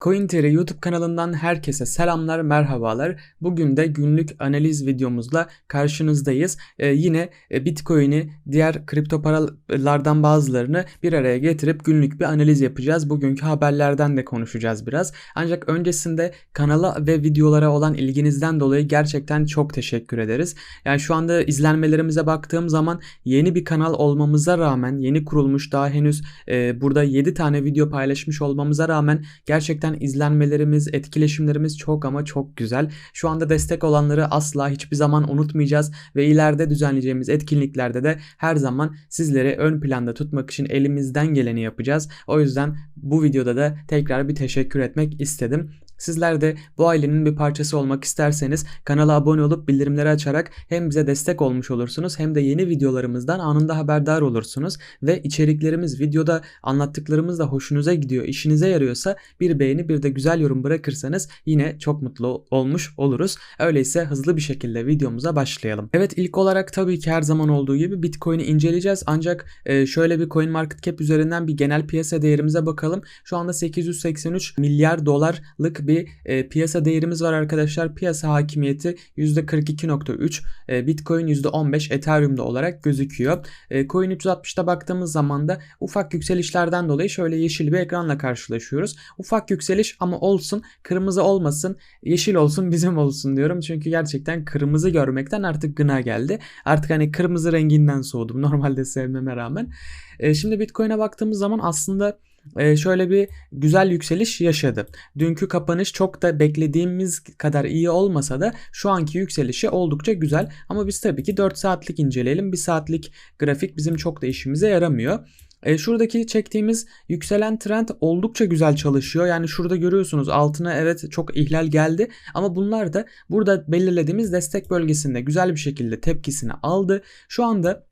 CoinTR YouTube kanalından herkese selamlar, merhabalar. Bugün de günlük analiz videomuzla karşınızdayız. Ee, yine e, Bitcoin'i, diğer kripto paralardan bazılarını bir araya getirip günlük bir analiz yapacağız. Bugünkü haberlerden de konuşacağız biraz. Ancak öncesinde kanala ve videolara olan ilginizden dolayı gerçekten çok teşekkür ederiz. Yani şu anda izlenmelerimize baktığım zaman yeni bir kanal olmamıza rağmen, yeni kurulmuş daha henüz e, burada 7 tane video paylaşmış olmamıza rağmen gerçekten gerçekten izlenmelerimiz, etkileşimlerimiz çok ama çok güzel. Şu anda destek olanları asla hiçbir zaman unutmayacağız ve ileride düzenleyeceğimiz etkinliklerde de her zaman sizleri ön planda tutmak için elimizden geleni yapacağız. O yüzden bu videoda da tekrar bir teşekkür etmek istedim. Sizler de bu ailenin bir parçası olmak isterseniz kanala abone olup bildirimleri açarak hem bize destek olmuş olursunuz hem de yeni videolarımızdan anında haberdar olursunuz ve içeriklerimiz videoda anlattıklarımız da hoşunuza gidiyor, işinize yarıyorsa bir beğeni bir de güzel yorum bırakırsanız yine çok mutlu olmuş oluruz. Öyleyse hızlı bir şekilde videomuza başlayalım. Evet ilk olarak tabii ki her zaman olduğu gibi Bitcoin'i inceleyeceğiz ancak e, şöyle bir CoinMarketCap üzerinden bir genel piyasa değerimize bakalım. Şu anda 883 milyar dolarlık bir e, piyasa değerimiz var arkadaşlar. Piyasa hakimiyeti %42.3, e, Bitcoin %15, Ethereum'da olarak gözüküyor. E, Coin 360'ta baktığımız zaman da ufak yükselişlerden dolayı şöyle yeşil bir ekranla karşılaşıyoruz. Ufak yükseliş ama olsun, kırmızı olmasın, yeşil olsun, bizim olsun diyorum. Çünkü gerçekten kırmızı görmekten artık gına geldi. Artık hani kırmızı renginden soğudum. Normalde sevmeme rağmen. E, şimdi Bitcoin'e baktığımız zaman aslında e, şöyle bir güzel yükseliş yaşadı. Dünkü kapanış çok da beklediğimiz kadar iyi olmasa da şu anki yükselişi oldukça güzel. Ama biz tabii ki 4 saatlik inceleyelim. 1 saatlik grafik bizim çok da işimize yaramıyor. E, şuradaki çektiğimiz yükselen trend oldukça güzel çalışıyor. Yani şurada görüyorsunuz altına evet çok ihlal geldi ama bunlar da burada belirlediğimiz destek bölgesinde güzel bir şekilde tepkisini aldı. Şu anda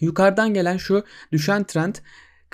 yukarıdan gelen şu düşen trend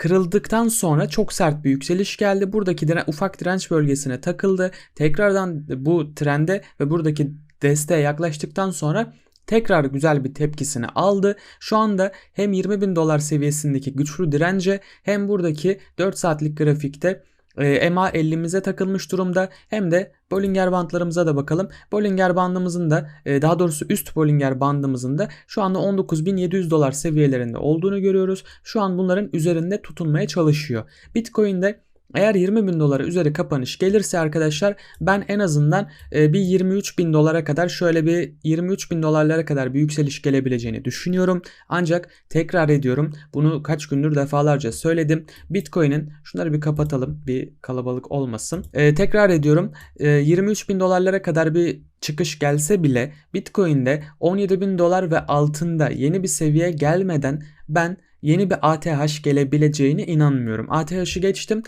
kırıldıktan sonra çok sert bir yükseliş geldi. Buradaki diren, ufak direnç bölgesine takıldı. Tekrardan bu trende ve buradaki desteğe yaklaştıktan sonra tekrar güzel bir tepkisini aldı. Şu anda hem 20 bin dolar seviyesindeki güçlü dirence hem buradaki 4 saatlik grafikte e, MA 50'mize takılmış durumda hem de Bollinger bandlarımıza da bakalım. Bollinger bandımızın da e, daha doğrusu üst Bollinger bandımızın da şu anda 19.700 dolar seviyelerinde olduğunu görüyoruz. Şu an bunların üzerinde tutunmaya çalışıyor. Bitcoin'de eğer 20 bin dolara üzeri kapanış gelirse arkadaşlar ben en azından e, bir 23 bin dolara kadar şöyle bir 23 bin dolarlara kadar bir yükseliş gelebileceğini düşünüyorum. Ancak tekrar ediyorum bunu kaç gündür defalarca söyledim. Bitcoin'in şunları bir kapatalım bir kalabalık olmasın. E, tekrar ediyorum e, 23 bin dolarlara kadar bir çıkış gelse bile Bitcoin'de 17 bin dolar ve altında yeni bir seviye gelmeden ben yeni bir ATH gelebileceğine inanmıyorum. ATH'ı geçtim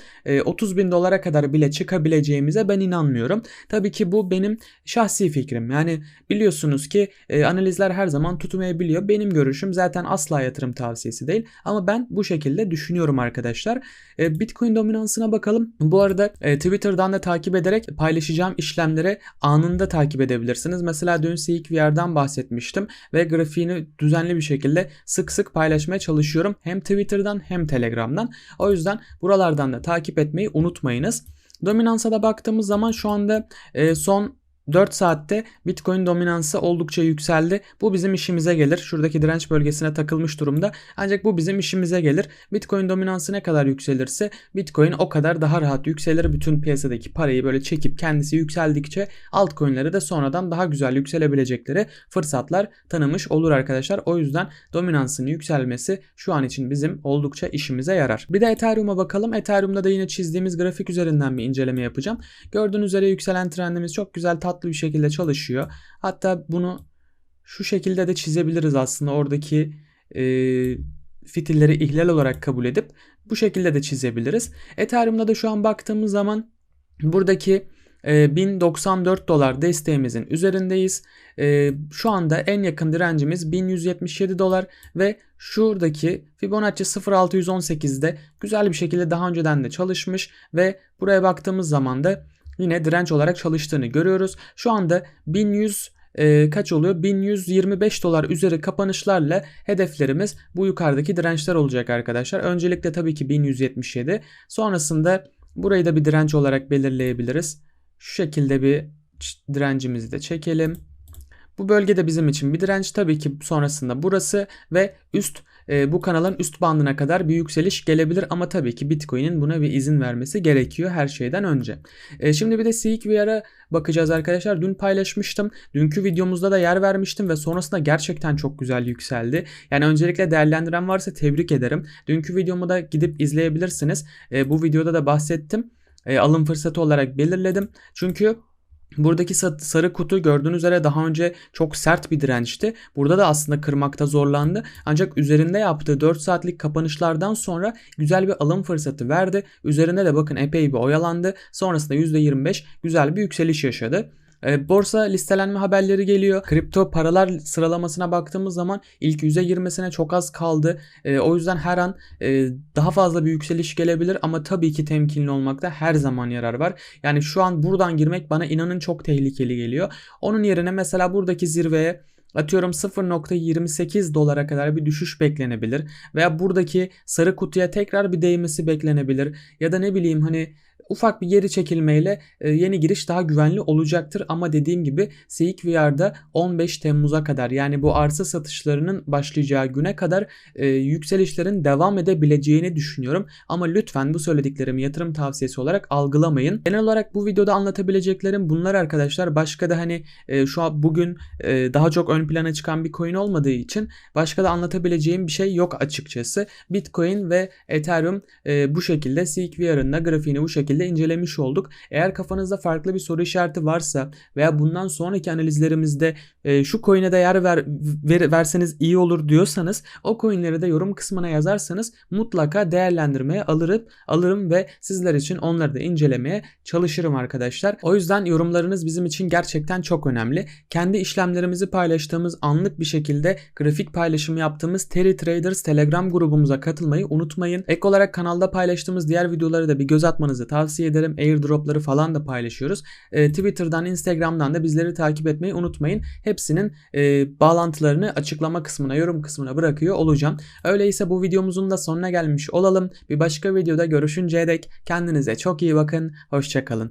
30 e, bin dolara kadar bile çıkabileceğimize ben inanmıyorum. Tabii ki bu benim şahsi fikrim. Yani biliyorsunuz ki e, analizler her zaman tutmayabiliyor. Benim görüşüm zaten asla yatırım tavsiyesi değil. Ama ben bu şekilde düşünüyorum arkadaşlar. E, Bitcoin dominansına bakalım. Bu arada Twitter'dan da takip ederek paylaşacağım işlemleri anında takip edebilirsiniz. Mesela dün CQVR'dan bahsetmiştim ve grafiğini düzenli bir şekilde sık sık paylaşmaya çalışıyorum paylaşıyorum. Hem Twitter'dan hem Telegram'dan. O yüzden buralardan da takip etmeyi unutmayınız. Dominansa da baktığımız zaman şu anda e, son 4 saatte Bitcoin dominansı oldukça yükseldi. Bu bizim işimize gelir. Şuradaki direnç bölgesine takılmış durumda. Ancak bu bizim işimize gelir. Bitcoin dominansı ne kadar yükselirse Bitcoin o kadar daha rahat yükselir. Bütün piyasadaki parayı böyle çekip kendisi yükseldikçe altcoin'lere de sonradan daha güzel yükselebilecekleri fırsatlar tanımış olur arkadaşlar. O yüzden dominansın yükselmesi şu an için bizim oldukça işimize yarar. Bir de Ethereum'a bakalım. Ethereum'da da yine çizdiğimiz grafik üzerinden bir inceleme yapacağım. Gördüğünüz üzere yükselen trendimiz çok güzel tatlı bir şekilde çalışıyor. Hatta bunu şu şekilde de çizebiliriz aslında oradaki e, fitilleri ihlal olarak kabul edip bu şekilde de çizebiliriz. Ethereum'da da şu an baktığımız zaman buradaki 1094 dolar desteğimizin üzerindeyiz. Şu anda en yakın direncimiz 1177 dolar ve şuradaki Fibonacci 0618'de güzel bir şekilde daha önceden de çalışmış ve buraya baktığımız zaman da yine direnç olarak çalıştığını görüyoruz. Şu anda 1100 e, kaç oluyor? 1125 dolar üzeri kapanışlarla hedeflerimiz bu yukarıdaki dirençler olacak arkadaşlar. Öncelikle tabii ki 1177 sonrasında Burayı da bir direnç olarak belirleyebiliriz. Şu şekilde bir direncimizi de çekelim. Bu bölge de bizim için bir direnç. Tabii ki sonrasında burası ve üst e, bu kanalın üst bandına kadar bir yükseliş gelebilir ama tabii ki Bitcoin'in buna bir izin vermesi gerekiyor her şeyden önce. E, şimdi bir de SeekVR'a bakacağız arkadaşlar. Dün paylaşmıştım. Dünkü videomuzda da yer vermiştim ve sonrasında gerçekten çok güzel yükseldi. Yani öncelikle değerlendiren varsa tebrik ederim. Dünkü videomu da gidip izleyebilirsiniz. E, bu videoda da bahsettim. E, alım fırsatı olarak belirledim. Çünkü Buradaki sarı kutu gördüğünüz üzere daha önce çok sert bir dirençti. Burada da aslında kırmakta zorlandı. Ancak üzerinde yaptığı 4 saatlik kapanışlardan sonra güzel bir alım fırsatı verdi. Üzerinde de bakın epey bir oyalandı. Sonrasında %25 güzel bir yükseliş yaşadı. E, borsa listelenme haberleri geliyor. Kripto paralar sıralamasına baktığımız zaman ilk yüze girmesine çok az kaldı. E, o yüzden her an e, daha fazla bir yükseliş gelebilir ama tabii ki temkinli olmakta her zaman yarar var. Yani şu an buradan girmek bana inanın çok tehlikeli geliyor. Onun yerine mesela buradaki zirveye Atıyorum 0.28 dolara kadar bir düşüş beklenebilir veya buradaki sarı kutuya tekrar bir değmesi beklenebilir ya da ne bileyim hani ufak bir geri çekilmeyle e, yeni giriş daha güvenli olacaktır. Ama dediğim gibi Seik VR'da 15 Temmuz'a kadar yani bu arsa satışlarının başlayacağı güne kadar e, yükselişlerin devam edebileceğini düşünüyorum. Ama lütfen bu söylediklerimi yatırım tavsiyesi olarak algılamayın. Genel olarak bu videoda anlatabileceklerim bunlar arkadaşlar. Başka da hani e, şu an bugün e, daha çok ön plana çıkan bir coin olmadığı için başka da anlatabileceğim bir şey yok açıkçası. Bitcoin ve Ethereum bu şekilde Seek VR'ın da grafiğini bu şekilde şekilde incelemiş olduk. Eğer kafanızda farklı bir soru işareti varsa veya bundan sonraki analizlerimizde e, şu coin'e de yer ver, ver, verseniz iyi olur diyorsanız o coin'leri de yorum kısmına yazarsanız mutlaka değerlendirmeye alırım, alırım ve sizler için onları da incelemeye çalışırım arkadaşlar. O yüzden yorumlarınız bizim için gerçekten çok önemli. Kendi işlemlerimizi paylaştığımız anlık bir şekilde grafik paylaşımı yaptığımız Terry Traders Telegram grubumuza katılmayı unutmayın. Ek olarak kanalda paylaştığımız diğer videoları da bir göz atmanızı tavsiye tavsiye ederim. Airdropları falan da paylaşıyoruz. E, Twitter'dan, Instagram'dan da bizleri takip etmeyi unutmayın. Hepsinin e, bağlantılarını açıklama kısmına, yorum kısmına bırakıyor olacağım. Öyleyse bu videomuzun da sonuna gelmiş olalım. Bir başka videoda görüşünceye dek kendinize çok iyi bakın. Hoşçakalın.